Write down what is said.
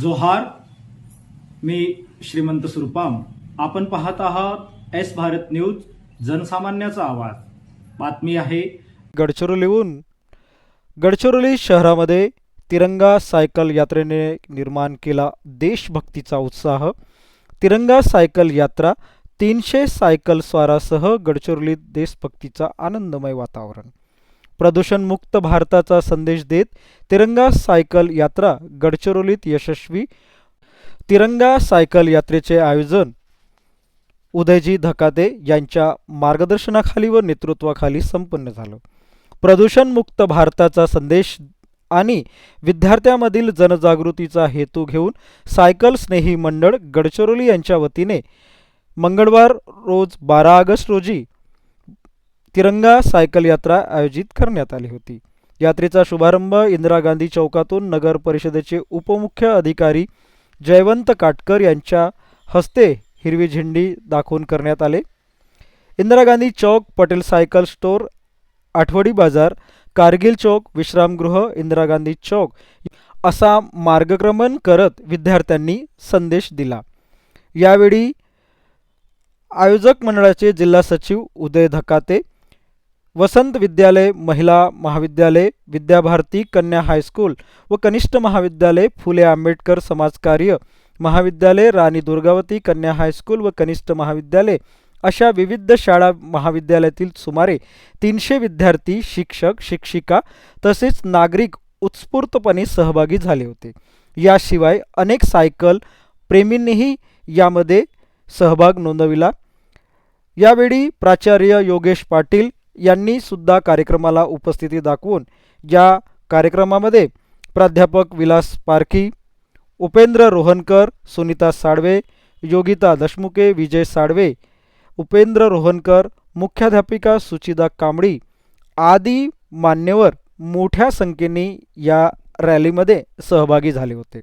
जोहार मी श्रीमंत सुरपाम. आपण पाहत आहात एस भारत न्यूज जनसामान्याचा आवाज. बातमी आहे. गडचिरोलीहून गडचिरोली शहरामध्ये तिरंगा सायकल यात्रेने निर्माण केला देशभक्तीचा उत्साह. तिरंगा सायकल यात्रा तीनशे सायकल स्वारासह गडचिरोलीत देशभक्तीचा आनंदमय वातावरण. प्रदूषणमुक्त भारताचा संदेश देत तिरंगा सायकल यात्रा गडचिरोलीत यशस्वी. तिरंगा सायकल यात्रेचे आयोजन उदयजी धकाते यांच्या मार्गदर्शनाखाली व नेतृत्वाखाली संपन्न झालं. प्रदूषणमुक्त भारताचा संदेश आणि विद्यार्थ्यांमधील जनजागृतीचा हेतू घेऊन सायकल स्नेही मंडळ गडचिरोली यांच्या वतीने मंगळवार रोज बारा ऑगस्ट रोजी तिरंगा सायकल यात्रा आयोजित करण्यात आली होती. यात्रेचा शुभारंभ इंदिरा गांधी चौकातून नगर परिषदेचे उपमुख्य अधिकारी जयवंत काटकर यांच्या हस्ते हिरवी झेंडी दाखवून करण्यात आले. इंदिरा गांधी चौक पटेल सायकल स्टोअर आठवडी बाजार कारगिल चौक विश्रामगृह इंदिरा गांधी चौक असा मार्गक्रमण करत विद्यार्थ्यांनी संदेश दिला. यावेळी आयोजक मंडळाचे जिल्हा सचिव उदय धकाते वसंत विद्यालय महिला महाविद्यालय विद्याभारती कन्या हायस्कूल व कनिष्ठ महाविद्यालय फुले आंबेडकर समाजकार्य महाविद्यालय राणी दुर्गावती कन्या हायस्कूल व कनिष्ठ महाविद्यालय अशा विविध शाळा महाविद्यालयातील सुमारे तीनशे विद्यार्थी शिक्षक शिक्षिका तसेच नागरिक उत्स्फूर्तपणे सहभागी झाले होते. याशिवाय अनेक सायकल प्रेमींनीही यामध्ये सहभाग नोंदविला. यावेळी प्राचार्य योगेश पाटील यांनी सुद्धा कार्यक्रमाला उपस्थिती दाखवून या कार्यक्रमामध्ये प्राध्यापक विलास पारखी उपेंद्र रोहनकर सुनीता साडवे योगिता दशमुके विजय साडवे उपेंद्र रोहनकर मुख्याध्यापिका सुचिदा कांबळी आदी मान्यवर मोठ्या संख्येने या रॅलीमध्ये सहभागी झाले होते.